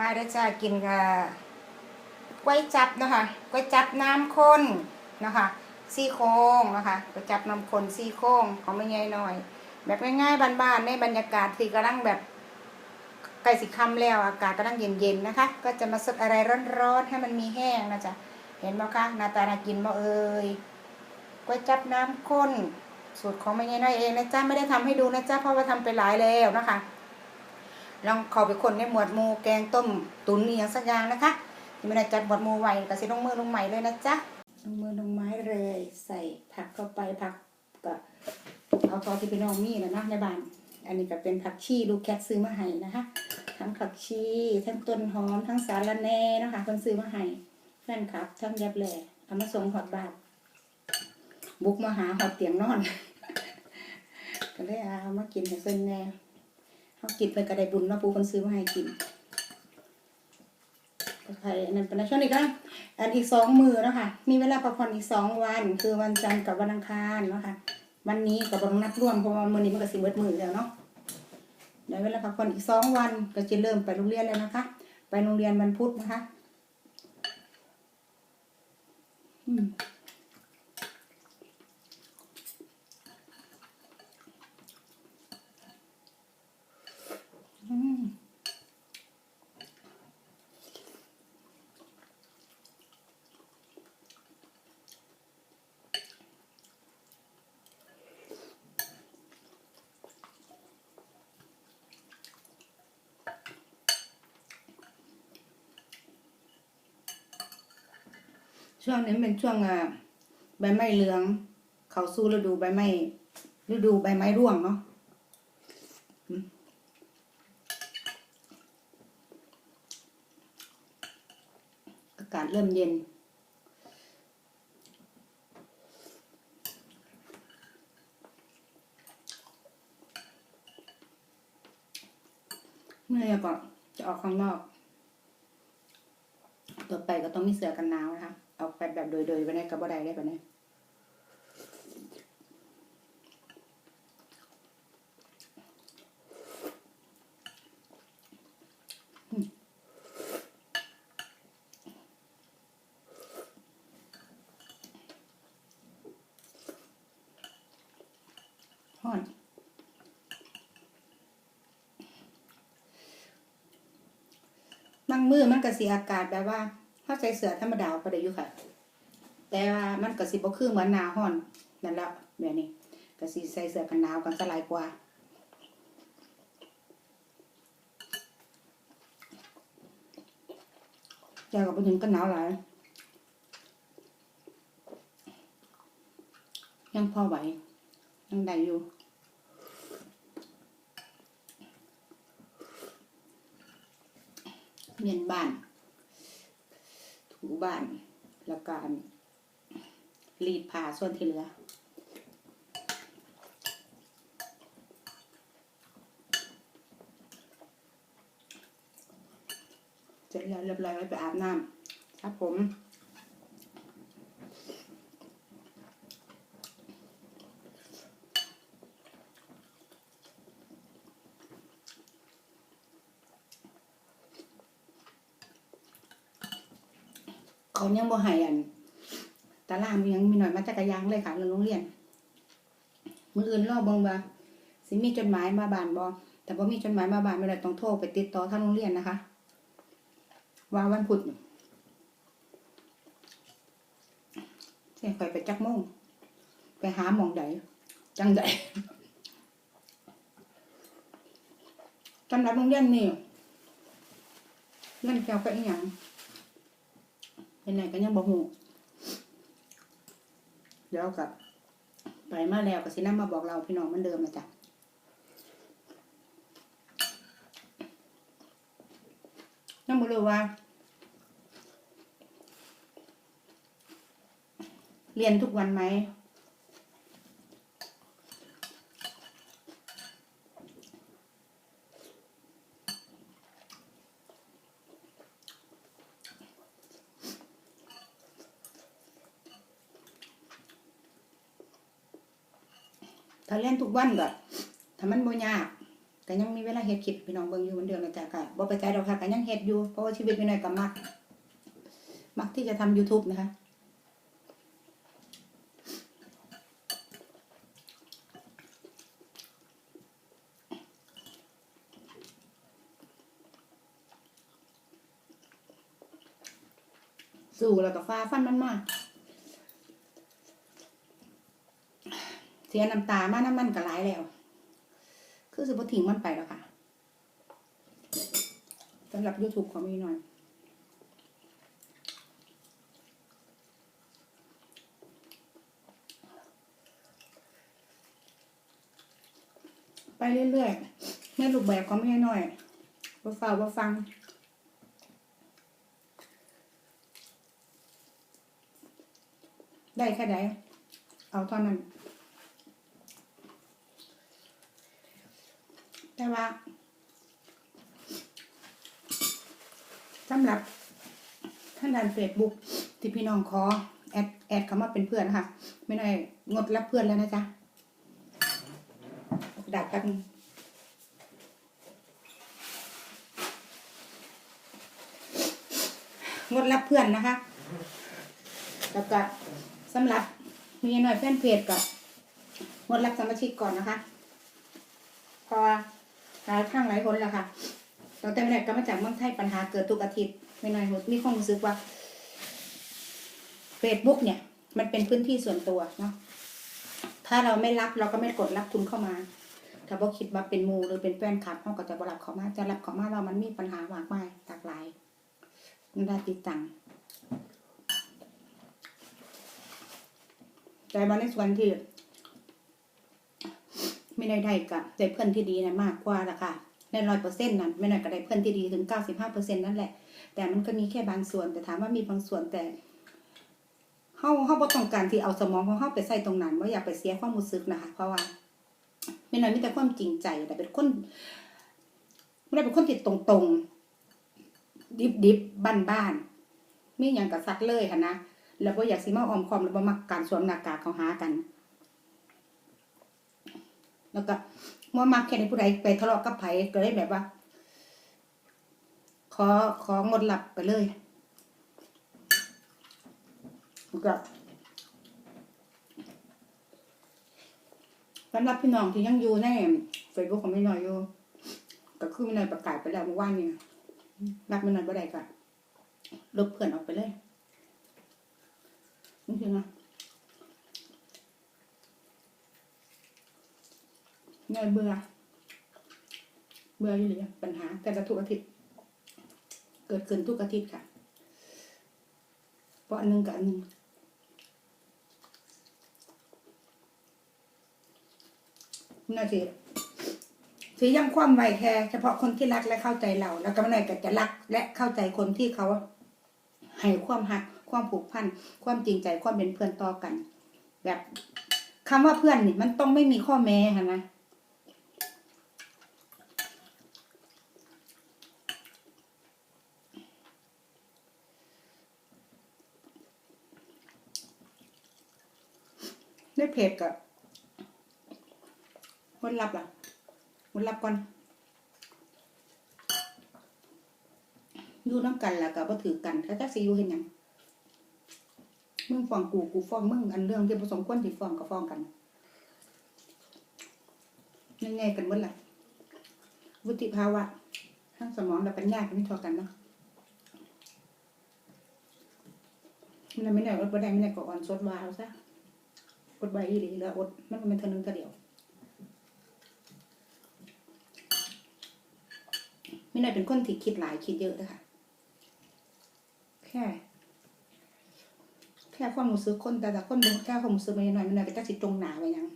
มาได้จ้ากินกับก๋วยจับนะคะก๋วยจับน้ำข้นนะคะซี่โครงนะคะก๋วยจับน้ำข้นซี่โครงของไม่ใหญ่หน่อย แบบง่ายๆบ้านๆในบรรยากาศที่กำลังแบบใกล้สิค่ำแล้วอากาศกำลังเย็นๆนะคะ ก็จะมาสดอะไรร้อนๆให้มันมีแห้งนะจ๊ะเห็นไหมคะนาตานากินบ่เอ่ยก๋วยจับน้ำข้นสูตรของแม่ยายน้อยเองนะจ๊ะไม่ได้ทำให้ดูนะจ๊ะเพราะว่าทำไปหลายแล้วนะคะ ลองเข้าไปคนในหมวดหมูแกงต้มตุ๋นอย่างสักอย่างนะคะที่ไม่ได้จัดหมวดหมูไว้ก็สิลงมือลงใหม่เลยนะจ๊ะลงมือลงไม้เลย ใส่ผักเข้าไปผักก็เอาทอที่พี่น้องมีนะนะในบ้าน อันนี้ก็เป็นผักชีลูกแคทซื้อมาให้นะคะ ทั้งผักชีทั้งต้นหอมทั้งสารแหน่นะคะคนซื้อมาให้แฟนคลับทั้งยับแหล่เอามาส่งหอดบาทบุกมาหาหอดเตียงนอน ก็เลยเอามากินให้เส้นแน่ เขากินไปกระไดบุญเนาะปูคนซื้อมาให้กินก็ใครอันนั้นเป็นช่วงนี้ก็อันอีกสองมือแล้วค่ะมีเวลาพักผ่อนอีกสองวัน คือวันจันทร์กับวันอังคารเนาะค่ะวันนี้กับบนับร่วมเพราะว่ามือนี้มันก็สิเบิดมือแล้วเนาะเดี๋ยวเวลาพักผ่อนอีกสองวันก็จะเริ่มไปโรงเรียนแล้วนะคะ ไปโรงเรียนวันพุธนะคะ อืม อืม ช่วงนี้เป็นช่วงใบไม้เหลือง เขาสู้ฤดูใบไม้ฤดูใบไม้ร่วงเนาะอากาศเริ่มเย็น เมื่อก็จะออกข้างนอก ต่อไปก็ต้องมีเสื้อกันหนาวนะคะ เอาไปแบบโดยๆไปในกระบอกใดได้ปะเนี่ยมฮ้อนบางมือมันก็สิอากาศแบบว่า ใส่เสื้อธรรมดาก็ได้อยู่ค่ะ แต่ว่ามันก็สิบ่คือเหมือนหนาฮ้อนนั่นแหละแบบนี้ก็สิใส่เสื้อกันหนาวกันสลายกว่าอยากกับไปถึงกันหนาวหลายยังพอไหวยังได้อยู่เมียนบ้าน ถูบ้านแล้วการรีดผ้าส่วนที่เหลือเสร็จแล้วเรียบร้อยไว้ไปอาบน้ำครับผม เขายังบ่ให้อันตารางยังมีหน่อยมาจักรยานเลยค่ะโรงเรียนมืออื่นรอเบิ่งว่าสิมีจดหมายมาบานบ่แต่บ่มีจดหมายมาบานไม่ได้ต้องโทรไปติดต่อทางโรงเรียนนะคะว่าวันพุธเสียคอยไปจักโมงไปหาหมองใดจังใดสำหรับโรงเรียนนี่เรียนเกี่ยวกับอีหยัง เป็นไหนก็ยังบอกหูเดี๋ยวกับไปมาแล้วก็สินำมาบอกเราพี่น้องเหมือนเดิมนะจ๊ะน้องบ่รู้ว่า เรียนทุกวันไหม เล่นทุกวันก็ถ้ามันบ่ยากก็ยังมีเวลาเฮ็ดคลิปพี่น้องเบิ่งอยู่เหมือนเดิมนะจ๊ะก็บ่ไปใจดอกค่ะก็ยังเฮ็ดอยู่เพราะว่าชีวิตแม่น้อยก็มักมักที่จะทำ YouTube นะคะสู้แล้วก็ฟ้าฟันมันมาก เสียน้ำตามาน้ำมันก็หลายแล้ว คือสิบทิ้งมันไปแล้วค่ะสำหรับ YouTube ของมีหน่อยไปเรื่อยๆแม่ลูกแบบของแม่หน่อยบ่ฝ่าบ่าฟัง ได้แค่ใดเอาเท่านั้น แต่ว่าสำหรับท่านด้านเฟซบุ๊กที่พี่น้องขอแอดแอดเข้ามาเป็นเพื่อนนะคะไม่ได้งดรับเพื่อนแล้วนะจ๊ะกระดาษแป๊บนึงดรับเพื่อนนะคะ แล้วก็สำหรับมีหน่อยแฟนเพจกับงดรับสมาชิกก่อนนะคะพราะว่า หลายข้างหลายคนแล้วค่ะเราแต่ไม่ได้ก็มาจากเมืองไทยปัญหาเกิดทุกอาทิตย์ไม่น้อยมีความรู้สึกว่าเฟซบุ๊กเนี่ย มันเป็นพื้นที่ส่วนตัวเนาะถ้าเราไม่รับเราก็ไม่กดรับทุนเข้ามา ถ้าบ่คิดว่าเป็นมูหรือเป็นแฟนคลับเขาก็จะบรับเขามาจะรับเขามาเรามันมีปัญหามากมายหลากหลายมันได้ติดตังแต่มาในส่วนที่ ไม่ได้ได้กับได้เพื่อนที่ดีนะมากกว่าละค่ะในร้อยเปอร์เซ็นต์นั้นไม่น่าก็ได้เพื่อนที่ดีถึงเก้าสิบห้าเปอร์เซ็นต์นั่นแหละ แต่มันก็มีแค่บางส่วนแต่ถามว่ามีบางส่วนแต่เฮาเฮาบ่ต้องการที่เอาสมองของเฮาไปใส่ตรงนั้นว่าอยากไปเสียความรู้สึกนะคะ เพราะว่าไม่น่ามีแต่ความจริงใจแต่เป็นคนไม่ได้เป็นคนที่ตรงๆ ดิบดิบบ้านบ้านๆมีอย่างกับซักเลยค่ะนะแล้วก็อยากสิมาออมคอมแล้วบ่มักการสวมหน้ากากเขาหากัน แล้วก็มัวมักแค่ในผู้ใดไปทะเลาะกับไผ่ก็เลยแบบว่า ขอของดหลับไปเลยแล้วก็สำหรับพี่น้องที่ยังอยู่ในเฟซบุ๊กของไม่น้อยอยู่ก็คือไม่น้อยประกาศไปแล้วเมื่อวานนี้รับไม่น้อยบ่ได้ก็ลบเพื่อนออกไปเลยนี่คือนะ เงินเบื่อ เบื่ออยู่เลยปัญหา แต่ละทุกอาทิตย์ เกิดขึ้นทุกอาทิตย์ค่ะ เพราะอันหนึงกับอันหนึงน่าจะถือยังความไวแค่เฉพาะคนที่รักและเข้าใจเรา แล้วก็ไม่หน่อยก็จะรัก และเข้าใจคนที่เขาให้ความหัก ความผูกพัน ความจริงใจ ความเป็นเพื่อนต่อกัน แบบคำว่าเพื่อนนี่มันต้องไม่มีข้อแม้ค่ะนะ ได้เพจกับวันรับล่ะวันรับก่อนอยู่น้ำกันแล้วก็บ่ถือกันถ้าจักสิอยู่เห็นยังมึงฟ้องกูกูฟ้องมึงอันเรื่องที่ผสมควรที่ฟ้องก็ฟ้องกันยังไงกันเมื่อไหร่วุฒิภาวะทั้งสมองและปัญญาก็ไม่เท่ากันเนาะมันไม่ได้อดบ่ได้ไม่ได้ก็อ่อนสดวาวซะ อดใบอีหลีแล้วอดมันเป็นเท่านึงเท่าเดียวไม่ได้เป็นคนที่คิดหลายคิดเยอะนะคะแค่แค่ความรู้สึกคนแต่ละคนแค่ความรู้สึกม่น้อยมันน่ะเป็นจักสิตรงหนาไว้หยัง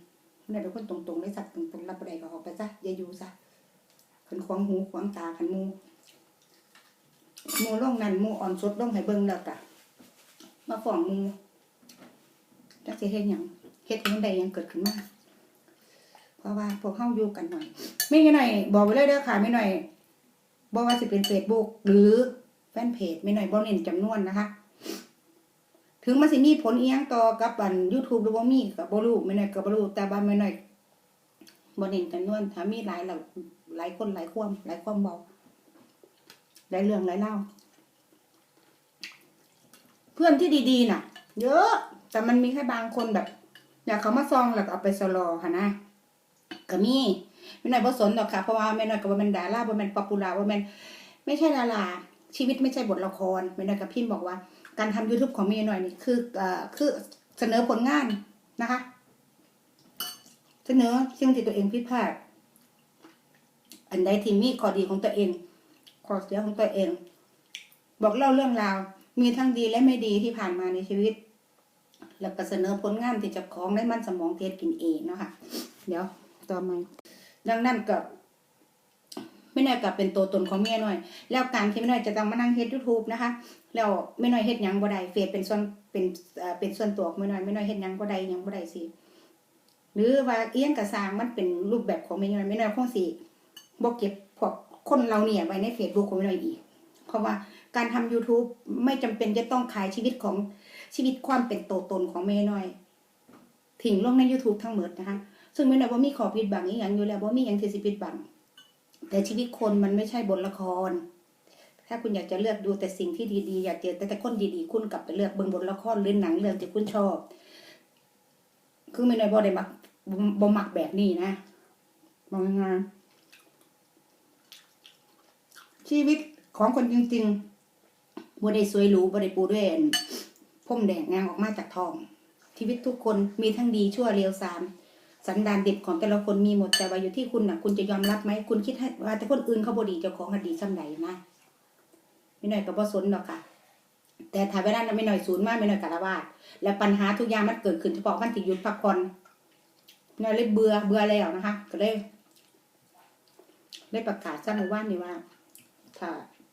มันน่ะเป็นคนตรงๆได้สัตว์ตรงๆรับบ่ไดก็ออกไปซะอย่าอยู่ซะขันขวางหูขวางตาขันมูมูร่องนั่นมูอ่อนสดร่องให้เบิ่งแล้วกะมาฟ้องมูจักสิเฮ็ดหยัง เฮ็ดให้มันได้ยังเกิดขึ้นมาเพราะว่าพวกเฮาอยู่กันหน่อยไม่หน่อย บอกไว้เลยเด้อค่ะไม่หน่อยบอกว่าสิเป็น Facebook หรือแฟนเพจไม่หน่อยบ่เน้นจำนวนนะคะ ถึงมันสิมีผลเอียงต่อกับอัน YouTube หรือบ่มีก็บ่รู้ไม่หน่อยก็บ่รู้แต่ว่าไม่หน่อยบ่เน้นจำนวนถ้ามีหลายหลายหลายคนหลายความหลายความเบาหลายเรื่องหลายเล่า เพื่อนที่ดีๆน่ะ เยอะ แต่มันมีแค่บางคนแบบ อยากเขามาซองแล้วก็เอาไปสโลค่ะนะก็มีไม่น้อยบ่สนหรอกค่ะเพราะว่าไม่น้อยก็บ่แม่นดาราบ่แม่นป๊อปปูล่าบ่แม่นไม่ใช่ดาราชีวิตไม่ใช่บทละครไม่น้อยกับพิมพ์บอกว่า การทำ YouTube ของเมียหน่อยนี่คือเอ่อคือเสนอผลงานนะคะ เสนอสิ่งที่ตัวเองผิดพลาดอันใดที่มีข้อดีของตัวเองข้อเสียของตัวเอง บอกเล่าเรื่องราว มีทั้งดีและไม่ดีที่ผ่านมาในชีวิต แล้วก็เสนอผลงานที่จะของได้มันสมองเทศกินเองเนาะค่ะ เดี๋ยวต่อมาดังนั้นก็ไม่น้อยกับเป็นตัวตนของเมียหน่อย แล้วการที่ไม่น้อยจะต้องมานั่งเฮ็ดยูทูบนะคะ แล้วไม่น้อยเฮ็ดยังบ่ได้เฟซเป็นส่วนเป็นเป็นส่วนตัวของไม่น้อยไม่น้อยเฮ็ดยังบ่ได้ยังบ่ได้สิหรือว่าเอียงกระสร้างมันเป็นรูปแบบของไม่น้อยไม่น้อยคงสิบ่เก็บพวกคนเราเนี่ยไว้ใน Facebook ของไม่น้อยอีกเพราะว่าการทำ YouTube ไม่จำเป็นจะต้องขายชีวิตของ ชีวิตความเป็นตัวตนของแม่น้อยทิ้งลงใน YouTube ทั้งหมดนะคะ ซึ่งแม่น้อยบ่มีขอปิดบังอีหยังอยู่แล้วบ่มีหยังที่สิปิดบังแต่ชีวิตคนมันไม่ใช่บทละคร ถ้าคุณอยากจะเลือกดูแต่สิ่งที่ดีๆ อยากเจอแต่แต่คนดีๆ คุณกลับไปเลือกเบิ่งบทละครหรือหนังเรื่องที่คุณชอบ คือไม่ได้บ่ได้มักบ่บ่มักแบบนี้นะมองงไงชีวิตของคนจริงๆบ่ได้สวยหรูบ่ได้ปูด้วยอัน พรมแดงงางออกมาจากทอง ชีวิตทุกคนมีทั้งดีชั่วเลวสามสันดานดิบของแต่ละคนมีหมดแต่ว่าอยู่ที่คุณน่ะ คุณจะยอมรับไหมคุณคิดให้ว่าแต่คนอื่นเขาบดีเจ้าของอดีซ้ำไหนนะไม่หน่อยกับบ่สนหรอกค่ะ แต่ถ้าเวลานั้นไม่หน่อยศูนย์มากไม่หน่อยกะละวาดและปัญหาทุกอย่างมันเกิดขึ้นเฉพาะวันที่หยุดพักผ่อนไม่หน่อยเลยเบื่อเบื่อแล้วนะคะ ก็เลยได้ประกาศซะหมู่บ้านนี่ว่า ถ้า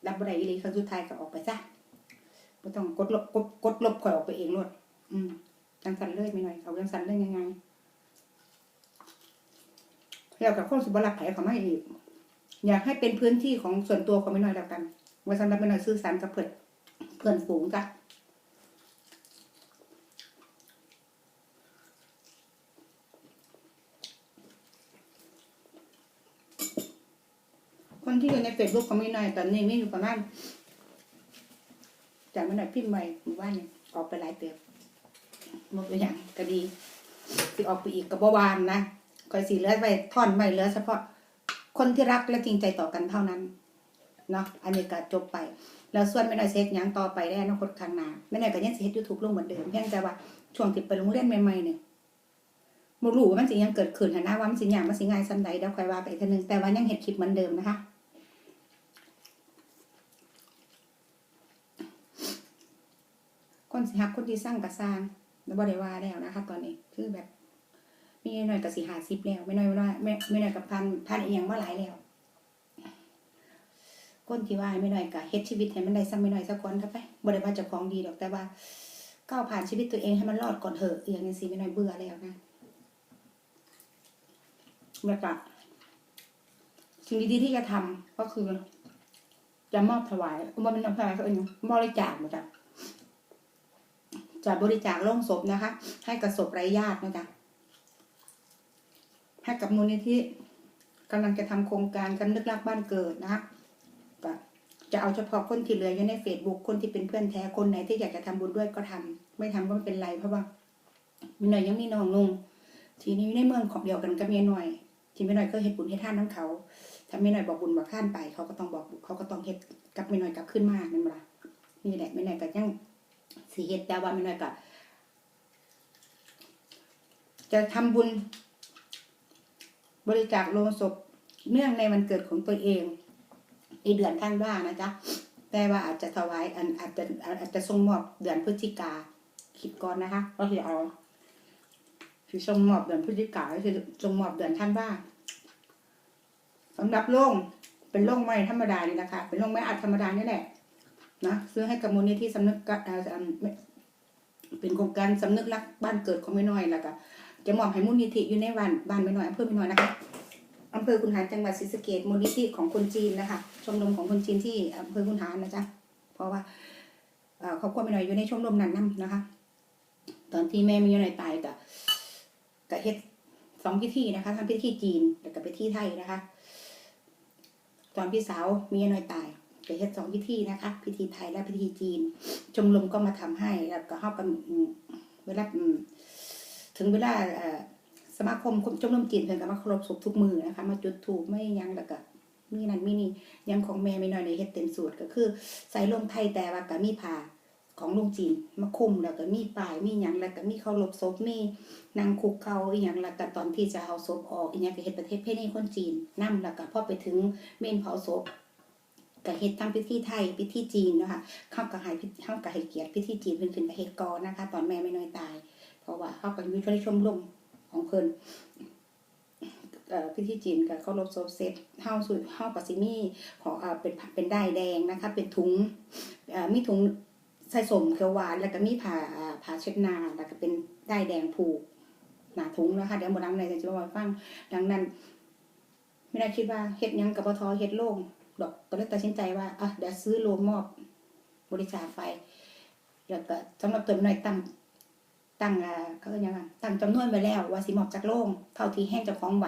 รับบ่ได้อีลีครั้งสุดท้ายก็ออกไปซะ ไม่ต้องกดลบกดกดลบข่อยออกไปเองรวดอืมจังสันเลยไม่หน่อยเอาจังสันเลยยังไงแล้วกับคนสุบรับไผ่เขาไม่อีก อยากให้เป็นพื้นที่ของส่วนตัวของไม่น้อยแล้วกันไว้สำหรับไม่น้อยสื่อสารกับเพื่อนเพื่อนฝูงจ้ะคนที่อยู่ในเฟซบุ๊กของไม่น้อยตอนนี้มีอยู่ประมาณ จากไม่น้อยพิมพ์ใหม่หมู่บ้านเนี่ยออกไปหลายเตือนหมดตัวอย่างก็ดีที่ออกไปอีกกับบวานนะคอยสีเหลือไว้ท่อนไว้เหลือเฉพาะคนที่รักและจริงใจต่อกันเท่านั้นเนาะอันนี้ก็จบไป แล้วส่วนไม่น้อยเซ็ตยังต่อไปได้อนาคตข้างหน้าไม่น้อยก็ยังเฮ็ดยูทูบลงเหมือนเดิมเพียงแต่ว่าช่วงที่ไปโรงเรียนใหม่ๆเนี่ยบ่รู้ว่ามันสิยังเกิดขึ้นหนะว่ามันสิอย่ากมันสิง่ายซั่นใดเดี๋ยวค่อยว่าไปอีกทีนึงแต่ว่ายังเฮ็ดคลิปเหมือนเดิมนะคะ คนสิฮักคนที่สร้างก็สร้างแล้วบ่ได้ว่าแล้วนะคะ ตอนนี้คือแบบมีหน่อยกับสี่หาสิบแล้วไม่น้อยว่าไม่ไม่น้อยกับพันพันเอียงว่าหลายแล้วก้นที่ว่าไม่น้อยกับเฮ็ดชีวิตให้มันได้ซ้ำไม่น้อยสักคนครับไปบ่ได้ว่าเจะของดีดอกแต่ว่าก้าวผ่านชีวิตตัวเองให้มันรอดก่อนเถอะเอียงนี่สิไม่น้อยเบื่อแล้วนะแล้วก็สิ่งดีๆที่จะทำก็คือจะมอบถวายว่าเป็นน้ำถวายเขาเองบริจาคหมดจ้ะ จะบริจาคโลงศพนะคะ ให้กับศพไร้ญาตินะจ๊ะให้กับมูลนิธิกำลังจะทำโครงการกันลึกลักบ้านเกิดนะก็จะเอาเฉพาะคนที่เหลืออยู่ในเฟซบุ๊กคนที่เป็นเพื่อนแท้คนไหนที่อยากจะทำบุญด้วยก็ทำไม่ทำก็ไม่เป็นไรเพราะว่ามีหน่อยยังมีน้องนุ่งทีนี้ในเมืองของเดียวกันก็มีหน่อย ที่ไม่หน่อยก็เฮ็ดบุญให้ท่านน้ำเขาถ้าไม่หน่อยบอกบุญบอกท่านไป เขาก็ต้องบอกเขาก็ต้องเฮ็ดกับไม่หน่อยกับขึ้นมากนั่นแหละนี่แหละไม่หน่อยก็ยัง สีเฮ็ดแต่ว่าไม่น่อยก็จะทำบุญ บริจาคโลงศพเนื่องในวันเกิดของตัวเองในเดือนท่านว่านะจ๊ะแต่ว่าอาจจะถวายอันอาจจะอาจจะส่งมอบเดือนพฤศจิกาคิดก่อนนะคะก็คือเอาคือส่งมอบเดือนพฤศจิกาก็คือส่งมอบเดือนท่านว่าสำหรับโล่งเป็นโล่งไม้ธรรมดานี่นะคะ เป็นโล่งไม้อัดธรรมดานี่แหละ นะซื้อให้กับมูลนิธิสำนึกเป็นโครงการสำนึกรักบ้านเกิดของไม่น้อยแล้วก็จะมอบให้มูลนิธิอยู่ในบ้านบ้านไม่น้อยอำเภอไม่น้อยนะคะอำเภอคุนหารจังหวัดศรีสะเกษมูลนิธิของคนจีนนะคะชมรมของคนจีนที่อำเภอคุนหารนะจ๊ะเพราะว่าเอ่อครอบไม่น้อยอยู่ในชมรมนั้นนํนะคะ ตอนที่แม่ไม่น้อยตายก็ก็เฮ็ดสองพิธีนะคะทั้งพิธีจีนแล้วก็พิธีไทยนะคะ ตอนพี่สาวมียน้อยตาย ก็เฮ็ดสองพิธีนะคะ พิธีไทยและพิธีจีน ชมรมก็มาทำให้แล้วก็เฮากันเวลาถึงเวลาสมาคมชมรมจีนเพิ่นก็มาเคารพศพทุกมือนะคะ มาจุดธูปไม่ยังแล้วก็มีนั่นมีนี่ยังของแม่ไม่น้อยในเฮ็ดเต็มสูตรก็คือ ใส่ลงไทยแต่ว่าก็มีผ้าของลุงจีนมาคุมแล้วก็มีป้ายมีหยังแล้วก็มีเคารพศพมีนางคุกเขาอีหยังแล้วก็ตอนที่จะเอาศพออกอีหยังก็เฮ็ดประเทศเพศในคนจีนนํแล้วก็พอไปถึงเมนเผาศพ ก็เฮ็ดทั้งพิธีไทยพิธีจีนนะคะเข้ากับห้พิเข้ากับให้เกียรติพิธีจีนเพิ่นขึ้นไปเฮ็ดกอนะคะ ตอนแม่ไม่น้อยตาย เพราะว่าเข้ากับมีเขาชมรมของเพิ่นพิธีจีนกับเคารพศพเสร็จเฮาสุดเฮาก็สิมี่ของเป็นเป็นได้แดงนะคะ เป็นถุงมีถุงใส่สมเขียวหวานแล้วก็มีผ้าอ่าผ้าเช็ดหน้าแล้วก็เป็นได้แดงผูกหนาถุงนะคะเดี๋ยวบ่ดังในจะมาฟังดังนั้น ไม่ได้คิดว่าเฮ็ดยังกับปทเฮ็ดโล่ง ดอกก็เลยตัดสินใจว่าอะเดี๋ยวซื้อโรงมอบบริจาคไฟแล้วก็สำหรับตัวหน่อยตั้งตั้งอ่าเขาเรียกหยังอะตั้งจำนวนไว้แล้ว ว่าสิมอบจากโล่งเท่าที่แห้งเจ้าของไหว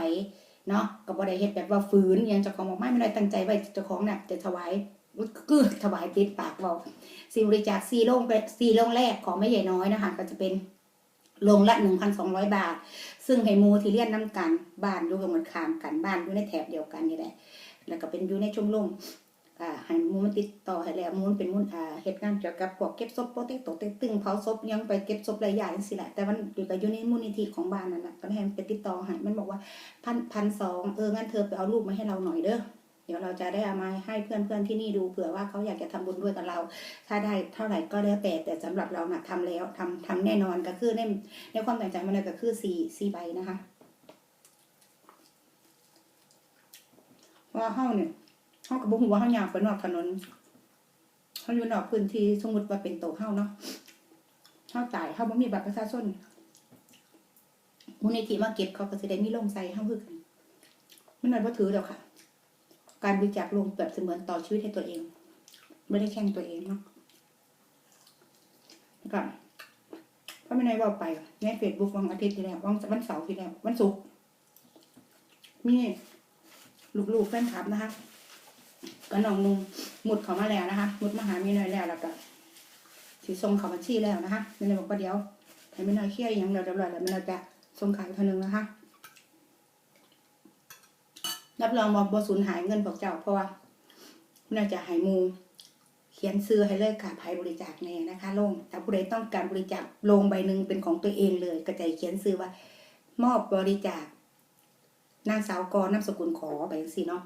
เนาะก็บ่ได้เฮ็ดแบบว่าฝืนยังเจ้าของบอกไม่ไม่ได้ตั้งใจไว้เจ้าของน่ะจะถวายคือถวายติดปากเว้าสิบริจาคซีโล่งไปซีโล่งแรกของแม่ใหญ่น้อยนะคะก็จะเป็นโรงละ1,200บาท ซึ่งให้หมูที่เรียนน้ำกัน บ้านอยู่กันเหมือนขามกันบ้านอยู่ในแถบเดียวกันนี่แหละ แล้วก็เป็นอยู่ในชมรมอ่าให้มูมันติดต่อให้แล้วมูนเป็นมูอ่าเหตุการณ์เกี่ยวกับพวกเก็บศพโปเตกตกเต็กตึงเผาศพยังไปเก็บศพหลายอย่างสิแหละแต่มันอยู่กับอยู่ในมูลนิธิของบ้านนั่นแหละก็ให้มันไปติดต่อให้มันบอกว่าพันพันสองเอองั้นเธอไปเอารูปมาให้เราหน่อยเด้อเดี๋ยวเราจะได้เอามาให้เพื่อนเพื่อนๆที่นี่ดูเผื่อว่าเขาอยากจะทำบุญด้วยกับเรา ถ้าได้เท่าไหร่ก็แล้วแต่แต่สำหรับเราน่ะทำแล้วทำทำแน่นอนก็คือในในความตั้งใจมันเลยก็คือสี่สี่ใบนะคะ ว่าเฮาเนี่ยเฮากับบุ้งว่าเฮาอยากไปนอกถนนเฮาอยู่นอกพื้นที่สมมติว่าเป็นโตเฮาเนาะเฮาตายเฮาบ่มีบัตรประชาชนมูลนิธิมาเก็บเขาก็สิได้มีโรงใส่เฮาคือกันมันนั่นบ่ถือแล้วค่ะ การบริจาคโรงแบบเสมือนต่อชีวิตให้ตัวเอง ไม่ได้แข่งตัวเองเนาะแล้วก็เพราะไม่ได้บอกไปในเฟซบุ๊กวันอาทิตย์ที่แล้ววันวันเสาร์ที่แล้ววันศุกร์มี ลูกๆแฟนคลับนะคะก็น้องนุ่มหมุดเขามาแล้วนะคะหมุดมาหามีน้อยแล้วแล้วก็สีส่งเขาบัญชีแล้วนะคะมีน้อยบอกว่าเดี๋ยวให้มีน้อยเคลียร์อหยังเดียวเรียบร้อยแล้วมีน้อยจะส่งขายเท่านึงนะคะรับรองว่าบ่สูญหายเงินพวกเจ้าเพราะว่ามีน้อยจะหายมู เขียนซื้อให้เลยค่ะภัยบริจาคแน่นะคะลงถ้าผู้ใดต้องการบริจาคลงใบหนึ่งเป็นของตัวเองเลยก็จะเขียนซื้อว่ามอบบริจาค นางสาวกรนามสกุลขอไปจังซี่เนาะ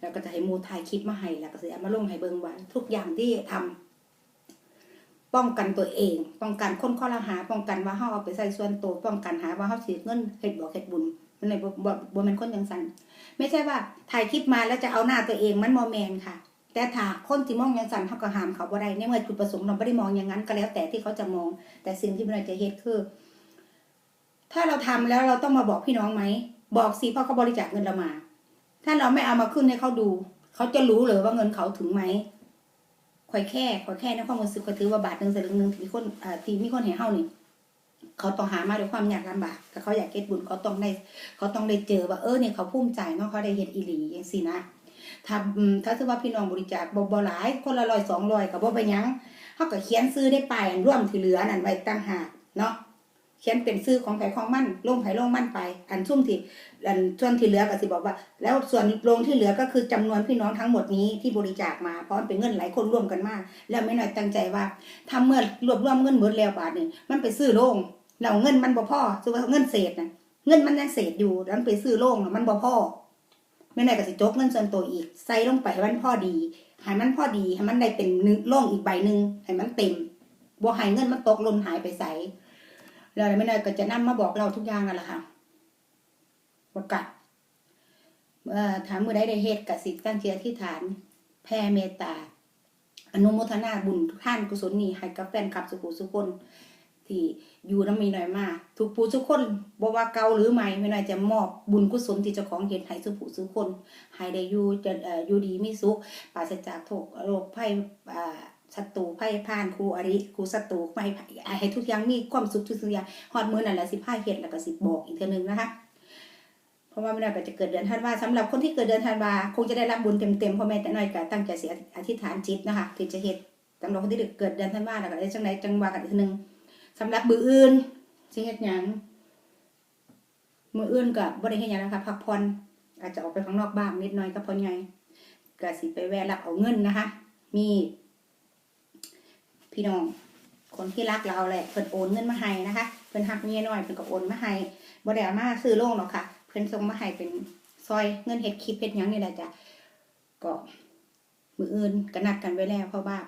แล้วก็จะให้มูถ่ายคลิปมาให้แล้วก็สิเอามาลงให้เบิ่งว่าทุกอย่างที่ทำป้องกันตัวเอง ป้องกันคนข้อละหา ป้องกันว่าเฮาเอาไปใส่ส่วนตัวป้องกันหาว่าเฮาสิเงินเฮ็ดบ่เฮ็ดบุญมันเลยบ่บ่บ่แม่นคนจังซั่นไม่ใช่ว่าถ่ายคลิปมาแล้วจะเอาหน้าตัวเองมันบ่แมนค่ะ แต่ถ้าคนที่มองย่างซั่นเฮาก็ห้ามเขาบ่ได้ในเมื่อจุดประสงค์เราบ่ได้มองอย่างนั้นก็แล้วแต่ที่เขาจะมอง แต่สิ่งที่เราจะเฮ็ดคือ ถ้าเราทำแล้วเราต้องมาบอกพี่น้องไหม บอกสิเพราะเขาบริจาคเงินเรามา ถ้าเราไม่เอามาขึ้นให้เขาดู เขาจะรู้เลยว่าเงินเขาถึงไหมข่อยแค่ข่อยแค่ในความรู้สึกก็ถือว่าบาทหนึ่งสลึงหนึ่งที่คนทีมีคนเห็นเฮานี่เขาต้องหามาด้วยความยากลำบากแต่เขาอยากเก็ตบุญเขาต้องได้ เขาต้องได้เจอว่าเออเนี่ยเขาภูมิใจเนาะเขาได้เห็นอีหลีอย่างสินะถ้าถ้าถือว่าพี่น้องบริจาคบ่บ่หลายคนละร้อยสองร้อยก็บ่ไปยังเขาก็เขียนซื้อได้ไปร่วมที่เหลือนั่นไว้ตั้งหากเนาะ ขียนเป็นชื่อของไผ่ของมั่นลงไผ่ลงมั่นไป อันซุ่มที่อันส่วนที่เหลือก็สิบอกว่า แล้วส่วนลงที่เหลือก็คือจำนวนพี่น้องทั้งหมดนี้ที่บริจาคมาเพราะเป็นเงินหลายคนร่วมกันมาก แล้วไม่น้อยตั้งใจว่าถ้าเมื่อรวบรวมเงินหมดแล้วบาทนี่มันไปซื้อโรงเราเงินมันบ่พ่อคือว่าเงินเศษนะเงินมันยังเศษอยู่แล้วไปซื้อโรงมันบ่พ่อไม่น้อยก็สิจกเงินส่วนตัวอีกใส่ลงไปให้มันพ่อดีให้มันพ่อดีให้มันได้เป็นหนึ่งโรงอีกใบหนึ่งให้มันเต็มบ่ให้เงินมันตกลนหายไปใส แล้วไม่นานก็จะนำมาบอกเราทุกอย่างนั่นแหละค่ะประกาศเมื่อถามเมื่อใดได้เหตุกับสิทธิ์ตั้งเจอที่ฐาน แผ่เมตตา อนุโมทนาบุญทุกท่านกุศลนี้ให้กับแฟนคลับสุขุสุคน ที่อยู่น้ำมีหน่อยมากทุกผู้ทุกคนบ่ว่าเก่าหรือใหม่ไม่น่อยจะมอบบุญกุศลที่เจ้าของเห็นให้สุผู้สุคนให้ได้อยู่จะอยู่ดีมีสุขปราศจากโรคโรคภัยอ่า ศัตรูภัยผ่านครูอริครูศัตรูไม่ให้ทุกอย่างมีความสุขทุกสิ่งอย่างฮอดมือนั่นแหละสิพาเฮ็ดแล้วก็สิบอกอีกเทื่อนึงนะคะเพราะว่าไม่น่าก็จะเกิดเดือนธันวาสำหรับคนที่เกิดเดือนธันวาคงจะได้รับบุญเต็มๆเพราะแม่แต่น้อยก็ตั้งใจเสียอธิษฐานจิตนะคะที่จะเฮ็ดสำหรับคนที่เกิดเดือนธันวาแล้วก็ได้จังไหนจังวะกันอีกเทีหนึงสำหรับมืออื่นสิเฮ็ดหยังมืออื่นก็บ่ได้เฮ็ดหยังนะคะพักผ่อนอาจจะออกไปข้างนอกบ้างนิดหน่อยก็พอไงก็สิไปแวะรับเอาเงินนะคะ มี พี่น้อง คนที่รักเราแหละเพิ่นโอนเงินมาให้นะคะเพิ่นหักเมียหน้อยเพิ่นก็โอนมาให้บ่ได้เอามาซื้อโรงหรอกค่ะ เพิ่นส่งมาให้เป็นซอยเงินเฮ็ดคลิปเฮ็ดยังนี่แหละจ้ะก็มืออื่นก็นัดกันไว้แล้วเพราะว่า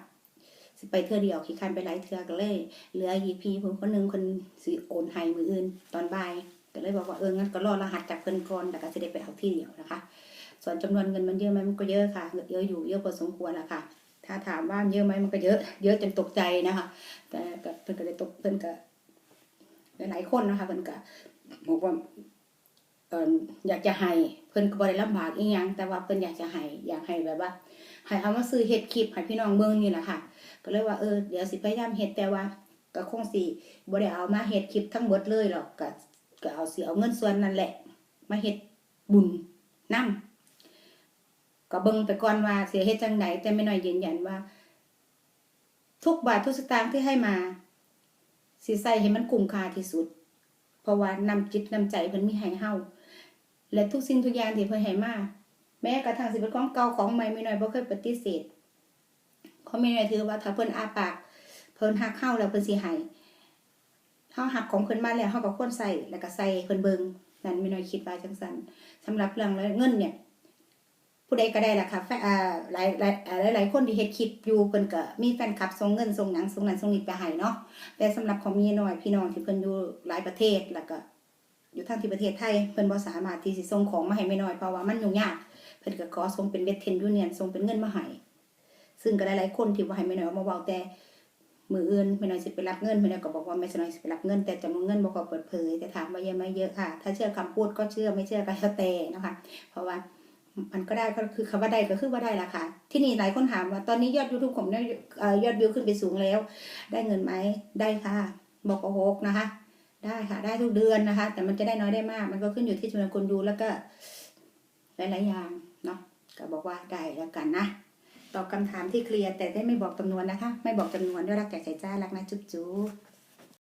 สิไปเทื่อเดียวขี้คันไปหลายเทื่อก็เลย เหลืออีพีเพิ่นคนหนึงคนสิโอนให้มืออื่นตอนบ่ายก็เลยบอกว่าเอองั้นก็รอรหัสจากเพิ่นก่อนแล้วก็สิได้ไปเอาที่เดียวนะคะ ส่วนจำนวนเงินมันเยอะไหมมันก็เยอะค่ะเยอะอยู่เยอะพอสมควรแหละค่ะ ถ้าถามว่าเยอะไหมมันก็เยอะ เยอะจนตกใจนะคะ แต่ก็เพิ่อนก็เลยตกเพิ่อนก็หลายคนนะคะเพิ่อนก็บอกว่าเอออยากจะให้เพิ่อนก็บ่ได้ลำบากอีหยังแต่ว่าเพิ่อนอยากจะให้อยากให้แบบว่าให้เอามาซื้อเฮ็ดคลิปให้พี่น้องเบิ่งนี่แหละค่ะ ก็เลยว่าเออเดี๋ยวสิพยายามเฮ็ดแต่ว่าก็คงสิบ่ได้เอามาเฮ็ดคลิปทั้งหมดเลยหรอกก็ก็เอาสิเอาเงินส่วนนั้นแหละ มาเฮ็ดบุญนํ ก็เบิ่งไปก่อนว่าเสิเฮ็ดจังไดแต่ไม่น้อยยืนยันว่า ทุกบาททุกสตางค์ที่ให้มาสิใส่ให้มันคุ้มค่าที่สุด เพราะว่านำจิตนำใจเพิ่นมีให้เฮาและทุกสิ่งทุกอย่างที่เพิ่นให้มาแม้กระทั่งสิเป็นของเก่าของใหม่ไม่น้อยบ่เคยปฏิเสธเขาไม่น้อยถือว่าถ้าเพิ่นอาปากเพิ่นฮักเฮาแล้วเพิ่นสิให้เฮาหักของเพิ่นมาแล้วเฮาก็ควรใส่แล้วก็ใส่เพิ่นเบิงนั่นไม่น้อยคิดว่าจังซั่นสำหรับเรื่องเงินเนี่ย ผู้ใดก็ได้ล่ะค่ะแฟอ่าหลายหลายอ่าหลายคนที่เฮ็ดคลิปอยู่เพิ่นก็มีแฟนคลับส่งเงินส่งหนังส่งนั้นส่งนี้ไปให้เนาะแต่สำหรับของมีน้อยพี่น้องที่เพิ่นอยู่หลายประเทศแล้วก็อยู่ทางที่ประเทศไทยเพิ่นบ่สามารถที่สิส่งของมาให้แม่น้อยเพราะว่ามันยุ่งยากเพิ่นก็ขอส่งเป็นเวทเทนยูเนียนส่งเป็นเงินมาให้ซึ่งก็หลายๆคนที่ว่าให้แม่น้อยเอามาเว้าแต่มืออื่นแม่น้อยสิไปรับเงินแม่น้อยก็บอกว่าแม่น้อยสิไปรับเงิน แต่จำนวนเงินบ่ขอเปิดเผยแต่ถามว่าเยอะไหมเยอะค่ะ ถ้าเชื่อคำพูดก็เชื่อไม่เชื่อก็แล้วแต่นะคะเพราะว่า มันก็ได้ก็คือคำว่าได้ก็คือว่าได้ละค่ะ ที่นี่หลายคนถามว่าตอนนี้ยอด YouTube ผมเนี่ยยอดวิวขึ้นไปสูงแล้ว ได้เงินไหมได้ค่ะบอกโอโหกนะคะ ได้ค่ะ ได้ทุกเดือนนะคะ แต่มันจะได้น้อยได้มาก มันก็ขึ้นอยู่ที่จำนวนคนดูแล้วก็ หลาย ๆ อย่างเนาะก็บอกว่าได้แล้วกันนะตอบคำถามที่เคลียร์แต่ได้ไม่บอกจำนวนนะคะ ไม่บอกจำนวนด้วยรักจากใจจ้ารักนะจุ๊บจุ๊บ